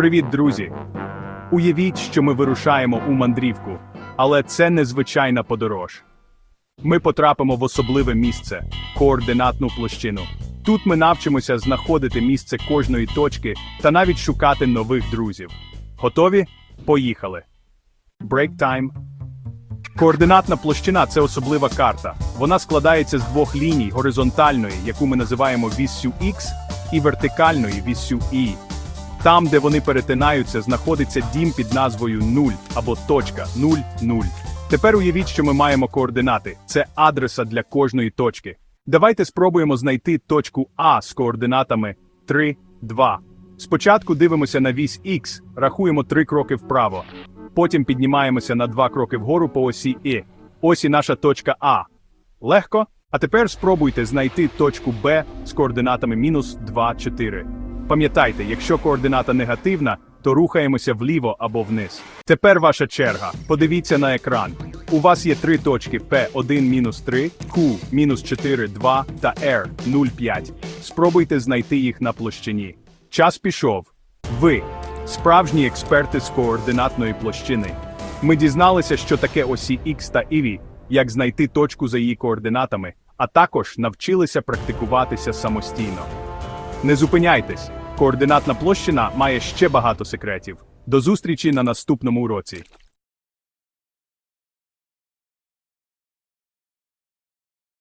Привіт, друзі! Уявіть, що ми вирушаємо у мандрівку, але це незвичайна подорож. Ми потрапимо в особливе місце координатну площину. Тут ми навчимося знаходити місце кожної точки та навіть шукати нових друзів. Готові? Поїхали. Break time. Координатна площина це особлива карта. Вона складається з двох ліній горизонтальної, яку ми називаємо віссю X, і вертикальної віссю Y. Там, де вони перетинаються, знаходиться дім під назвою 0 або точка 0, 0. Тепер уявіть, що ми маємо координати. Це адреса для кожної точки. Давайте спробуємо знайти точку А з координатами 3, 2. Спочатку дивимося на вісь X, рахуємо 3 кроки вправо. Потім піднімаємося на 2 кроки вгору по осі І. Ось і наша точка А. Легко? А тепер спробуйте знайти точку Б з координатами мінус 2, 4. Пам'ятайте, якщо координата негативна, то рухаємося вліво або вниз. Тепер ваша черга. Подивіться на екран. У вас є три точки P1-3, Q мінус 4, 2 та R 0,5. Спробуйте знайти їх на площині. Час пішов. Ви справжні експерти з координатної площини. Ми дізналися, що таке осі X та Y, як знайти точку за її координатами, а також навчилися практикуватися самостійно. Не зупиняйтесь. Координатна площина має ще багато секретів. До зустрічі на наступному уроці.